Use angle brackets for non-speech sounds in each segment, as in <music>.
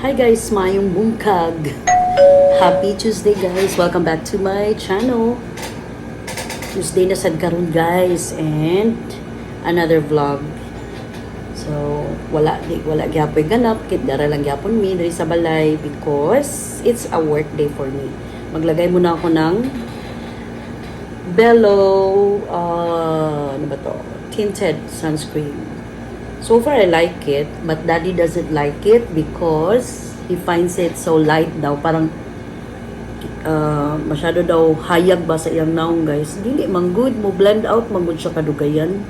Hi guys, mayong bungkag. Happy Tuesday guys. Welcome back to my channel. Tuesday na sad karon guys and another vlog. So, wala di wala gyapon ganap kit dara lang gyapon mi diri sa balay because it's a work day for me. Maglagay muna ako ng Bello uh, ano ba to? Tinted sunscreen. So far, I like it, but daddy doesn't like it because he finds it so light daw. Parang uh, masyado daw hayag ba sa iyang naong guys. Dili, man good mo blend out, man good siya kadugayan.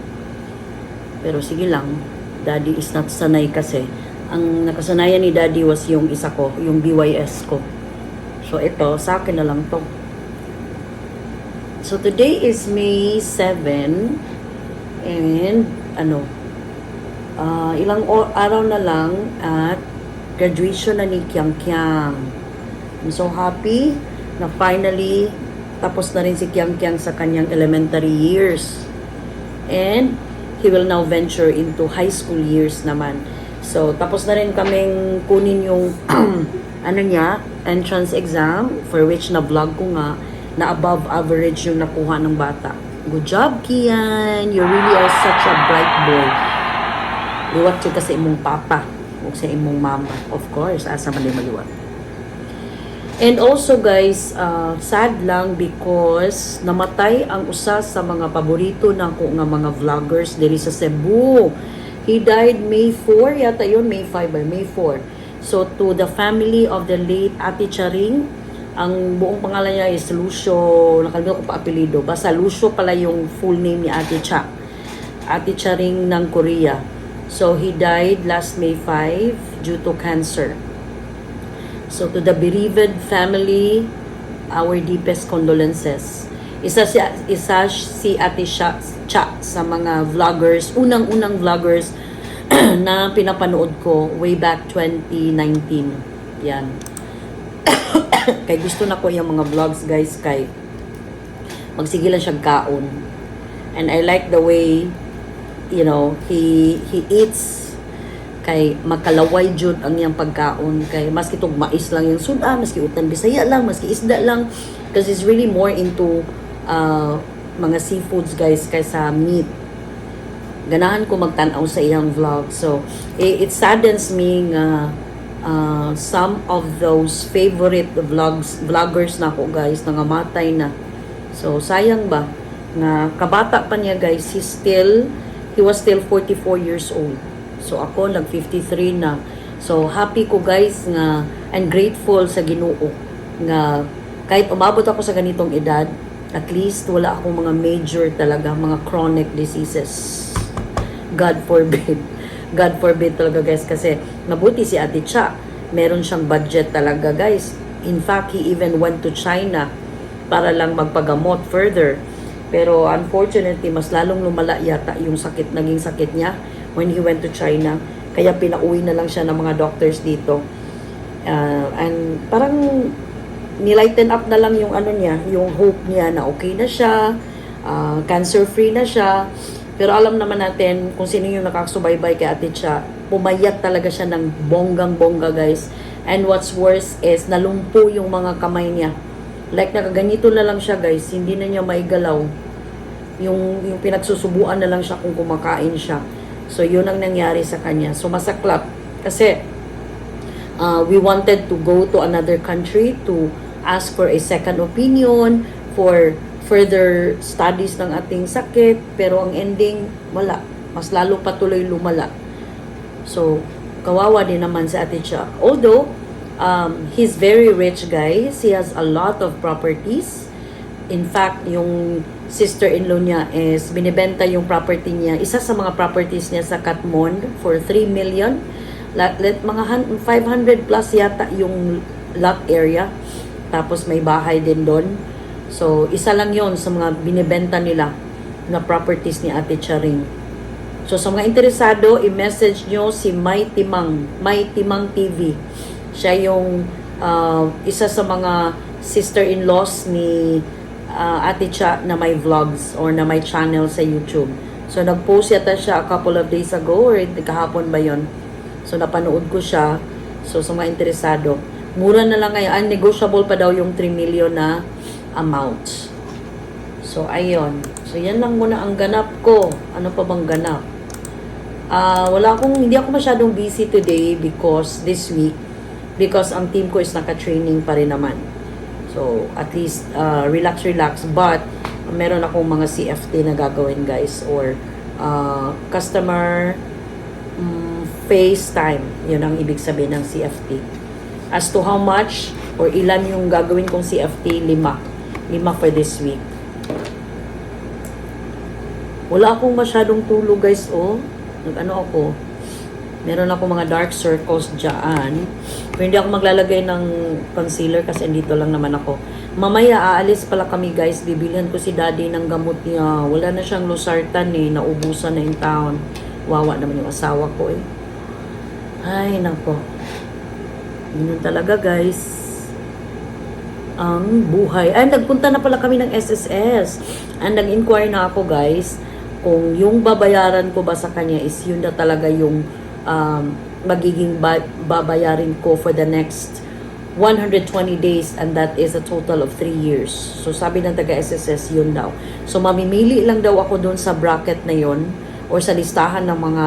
Pero sige lang, daddy is not sanay kasi. Ang nakasanayan ni daddy was yung isa ko, yung BYS ko. So ito, sa akin na lang to. So today is May 7 and ano, Ah, ilang araw na lang at graduation na ni Kiang Kiang. I'm so happy na finally tapos na rin si Kiang Kiang sa kanyang elementary years. And he will now venture into high school years naman. So, tapos na rin kaming kunin yung <clears throat> ano niya, entrance exam for which na vlog ko nga na above average yung nakuha ng bata. Good job, Kian! You really are such a bright boy. Liwat siya sa imong papa o sa imong mama. Of course, asa man maliwat. And also guys, uh, sad lang because namatay ang usa sa mga paborito na ko nga mga vloggers diri sa Cebu. He died May 4, yata yun, May 5 or May 4. So to the family of the late Ate Charing, ang buong pangalan niya is Lucio, nakalimutan ko pa apelido. Basta Lucio pala yung full name ni Ate Cha. Ate Charing ng Korea. So he died last May 5 due to cancer. So to the bereaved family, our deepest condolences. Isa si isa si Ate Sha, Cha sa mga vloggers, unang-unang vloggers <clears throat> na pinapanood ko way back 2019. Yan. <coughs> kay gusto na ko yung mga vlogs guys kay magsige lang siya kaon. And I like the way you know, he he eats kay makalaway jud ang iyang pagkaon kay maski tug mais lang yung suda maski utan bisaya lang maski isda lang because he's really more into uh, mga seafoods guys kaysa meat. Ganahan ko magtan-aw sa iyang vlog. So it, it saddens me nga uh, some of those favorite vlogs vloggers na ko guys nangamatay na. So sayang ba? Na kabata pa niya guys he still he was still 44 years old. So ako nag 53 na. So happy ko guys nga and grateful sa Ginoo nga kahit umabot ako sa ganitong edad, at least wala akong mga major talaga mga chronic diseases. God forbid. <laughs> God forbid talaga guys kasi mabuti si Ate Cha. Meron siyang budget talaga guys. In fact, he even went to China para lang magpagamot further. Pero unfortunately, mas lalong lumala yata yung sakit, naging sakit niya when he went to China. Kaya pinauwi na lang siya ng mga doctors dito. Uh, and parang nilighten up na lang yung ano niya, yung hope niya na okay na siya, uh, cancer-free na siya. Pero alam naman natin kung sino yung nakakasubaybay kay Ate Cha, pumayat talaga siya ng bonggang-bongga guys. And what's worse is nalumpo yung mga kamay niya. Like nakaganito na lang siya guys, hindi na niya maigalaw. Yung, yung pinagsusubuan na lang siya kung kumakain siya. So yun ang nangyari sa kanya. So masaklap. Kasi uh, we wanted to go to another country to ask for a second opinion, for further studies ng ating sakit. Pero ang ending, wala. Mas lalo patuloy lumala. So, kawawa din naman sa ate siya. Although, um, he's very rich guys. He has a lot of properties. In fact, yung sister-in-law niya is binibenta yung property niya. Isa sa mga properties niya sa Katmon for 3 million. Let, let, mga hun- 500 plus yata yung lot area. Tapos may bahay din doon. So, isa lang yon sa mga binibenta nila na properties ni Ate Charing. So, sa mga interesado, i-message nyo si May Timang, May Timang TV. Siya yung uh, isa sa mga sister-in-laws ni uh, Ate Cha na may vlogs or na may channel sa YouTube. So, nag-post yata siya a couple of days ago or kahapon ba yon So, napanood ko siya So, sa mga interesado, mura na lang ngayon. Unnegotiable pa daw yung 3 million na amount. So, ayun. So, yan lang muna ang ganap ko. Ano pa bang ganap? Ah, wala akong, hindi ako masyadong busy today because this week, because ang team ko is naka-training pa rin naman. So, at least, uh, relax, relax. But, meron akong mga CFT na gagawin, guys. Or, uh, customer mm, FaceTime. Yun ang ibig sabihin ng CFT. As to how much or ilan yung gagawin kong CFT, lima. Lima for this week. Wala akong masyadong tulog, guys, oh. Nag-ano ako. Meron ako mga dark circles dyan. Pero hindi ako maglalagay ng concealer kasi dito lang naman ako. Mamaya, aalis pala kami, guys. Bibilihan ko si daddy ng gamot niya. Wala na siyang losartan, eh. Naubusan na yung town. Wawa naman yung asawa ko, eh. Ay, nako. Ganun talaga, guys ang buhay. Ay, nagpunta na pala kami ng SSS. And nag-inquire na ako, guys, kung yung babayaran ko ba sa kanya is yun na talaga yung um, magiging ba- babayarin ko for the next 120 days and that is a total of 3 years. So, sabi ng taga-SSS, yun daw. So, mamimili lang daw ako doon sa bracket na yun or sa listahan ng mga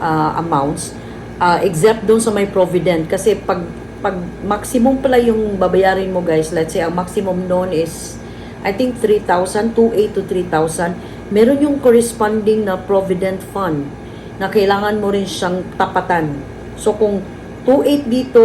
uh, amounts uh, except doon sa may provident kasi pag pag maximum pala yung babayarin mo guys let's say ang maximum noon is I think 3,000 2,800 to 3,000 meron yung corresponding na provident fund na kailangan mo rin siyang tapatan so kung 2,800 dito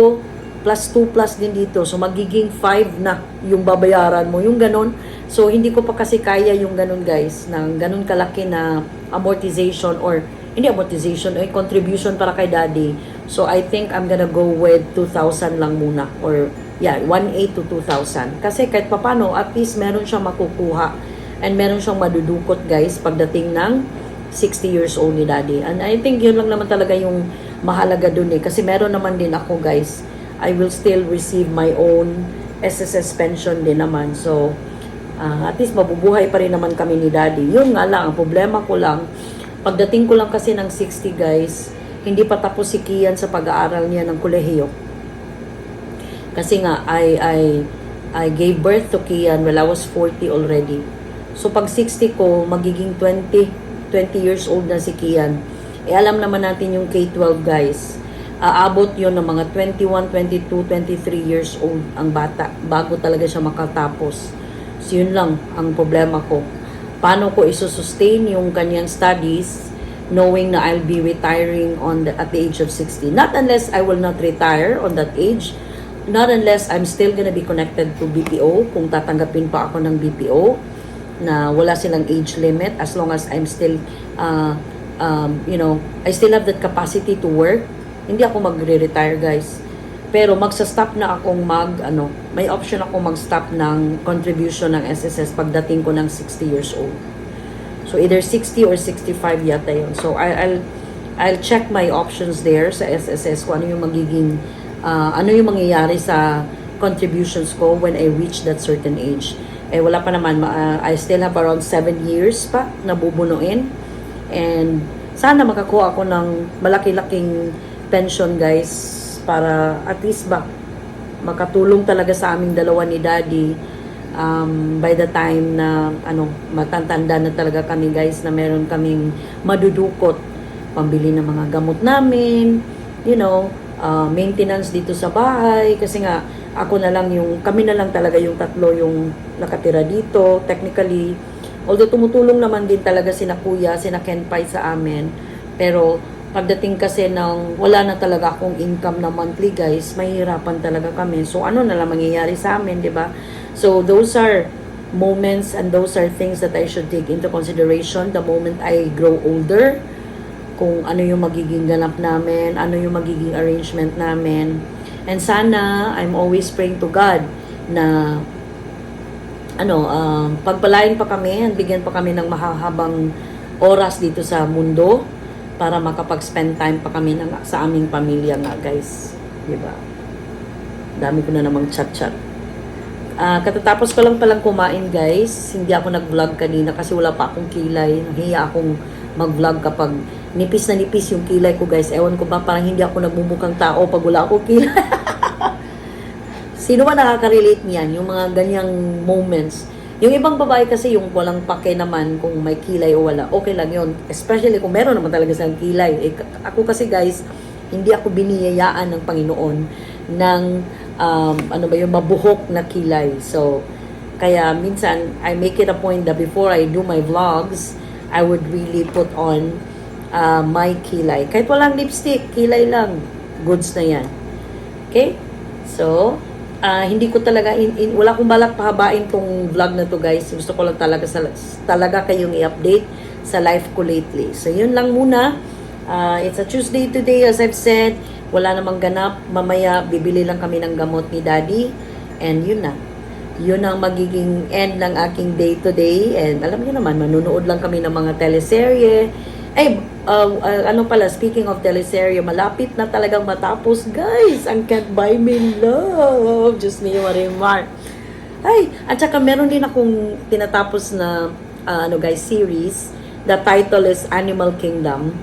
plus 2 plus din dito so magiging 5 na yung babayaran mo yung ganon so hindi ko pa kasi kaya yung ganon guys ng ganon kalaki na amortization or hindi amortization, ay contribution para kay daddy. So, I think I'm gonna go with 2,000 lang muna. Or, yeah, 1,800 to 2,000. Kasi kahit papano, at least meron siyang makukuha. And meron siyang madudukot, guys, pagdating ng 60 years old ni daddy. And I think yun lang naman talaga yung mahalaga dun eh. Kasi meron naman din ako, guys. I will still receive my own SSS pension din naman. So, uh, at least mabubuhay pa rin naman kami ni daddy. Yun nga lang, ang problema ko lang, Pagdating ko lang kasi ng 60 guys, hindi pa tapos si Kian sa pag-aaral niya ng kolehiyo. Kasi nga, I, I, I gave birth to Kian while I was 40 already. So pag 60 ko, magiging 20, 20 years old na si Kian. Eh alam naman natin yung K-12 guys. Aabot yon ng mga 21, 22, 23 years old ang bata bago talaga siya makatapos. So yun lang ang problema ko paano ko isusustain yung kanyang studies knowing na I'll be retiring on the, at the age of 60. Not unless I will not retire on that age. Not unless I'm still gonna be connected to BPO, kung tatanggapin pa ako ng BPO, na wala silang age limit as long as I'm still, uh, um, you know, I still have that capacity to work. Hindi ako magre-retire, guys. Pero magsa-stop na akong mag, ano, may option ako mag-stop ng contribution ng SSS pagdating ko ng 60 years old. So either 60 or 65 yata yun. So I, I'll, I'll check my options there sa SSS kung ano yung magiging, uh, ano yung mangyayari sa contributions ko when I reach that certain age. Eh wala pa naman, uh, I still have around 7 years pa na bubunuin. And sana makakuha ako ng malaki-laking pension guys para at least ba makatulong talaga sa aming dalawa ni daddy um, by the time na ano matantanda na talaga kami guys na meron kaming madudukot. Pambili ng mga gamot namin you know uh, maintenance dito sa bahay kasi nga ako na lang yung kami na lang talaga yung tatlo yung nakatira dito technically although tumutulong naman din talaga sina kuya sina Ken Pai sa amin pero pagdating kasi ng wala na talaga akong income na monthly guys, mahirapan talaga kami. So ano na lang mangyayari sa amin, 'di ba? So those are moments and those are things that I should take into consideration the moment I grow older. Kung ano yung magiging ganap namin, ano yung magiging arrangement namin. And sana I'm always praying to God na ano, uh, pagpalain pa kami, bigyan pa kami ng mahahabang oras dito sa mundo para makapag-spend time pa kami ng, sa aming pamilya nga guys. Di ba? Dami ko na namang chat-chat. Uh, katatapos ko lang palang kumain guys. Hindi ako nag-vlog kanina kasi wala pa akong kilay. Nahiya akong mag-vlog kapag nipis na nipis yung kilay ko guys. Ewan ko ba, parang hindi ako nagmumukhang tao pag wala ako kilay. <laughs> Sino ba nakaka-relate niyan? Yung mga ganyang moments. Yung ibang babae kasi yung walang pake naman kung may kilay o wala, okay lang yon Especially kung meron naman talaga silang kilay. Eh, ako kasi guys, hindi ako biniyayaan ng Panginoon ng um, ano ba yung mabuhok na kilay. So, kaya minsan, I make it a point that before I do my vlogs, I would really put on uh, my kilay. Kahit walang lipstick, kilay lang. Goods na yan. Okay? So, ah, hindi ko talaga, in, in, wala akong balak pahabain tong vlog na to guys. Gusto ko lang talaga, sa, talaga kayong i-update sa life ko lately. So, yun lang muna. Ah, it's a Tuesday today, as I've said. Wala namang ganap. Mamaya, bibili lang kami ng gamot ni Daddy. And yun na. Yun ang magiging end ng aking day to day. And alam niyo naman, manunood lang kami ng mga teleserye. Ay, uh, uh, ano pala, speaking of teleserye, malapit na talagang matapos, guys. Ang Can't Buy Me Love. Diyos niyo, Marimar. Ay, at saka meron din akong tinatapos na, uh, ano guys, series. The title is Animal Kingdom.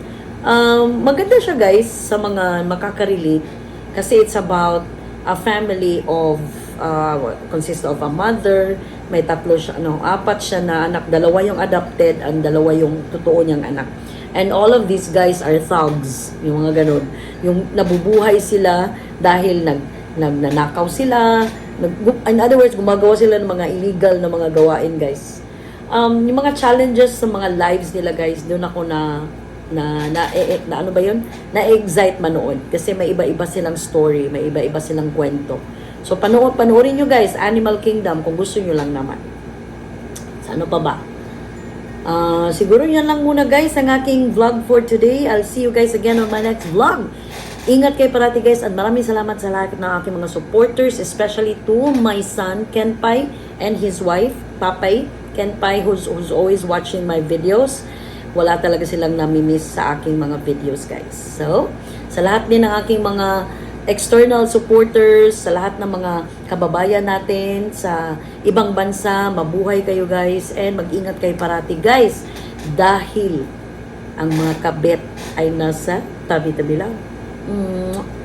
Um, maganda siya guys sa mga makaka-relate kasi it's about a family of uh, consists of a mother, may tatlo siya, ano, apat siya na anak, dalawa yung adopted, and dalawa yung totoo niyang anak. And all of these guys are thugs, yung mga ganun. Yung nabubuhay sila dahil nag, nagnanakaw sila, nag, in other words, gumagawa sila ng mga illegal na mga gawain, guys. Um, yung mga challenges sa mga lives nila, guys, doon ako na na na, eh, na ano ba yun? Na-excite manood kasi may iba-iba silang story, may iba-iba silang kwento. So panood panoorin nyo guys, Animal Kingdom kung gusto nyo lang naman. Sa ano pa ba? Ah, siguro yan lang muna guys ang aking vlog for today. I'll see you guys again on my next vlog. Ingat kayo parati guys at maraming salamat sa lahat ng aking mga supporters, especially to my son Ken Pai and his wife Papay Ken Pai who's, who's always watching my videos. Wala talaga silang namimiss sa aking mga videos guys. So, sa lahat din ng aking mga external supporters, sa lahat ng mga kababayan natin sa ibang bansa, mabuhay kayo guys and mag-ingat kayo parati guys dahil ang mga kabet ay nasa tabi-tabi lang. Mm.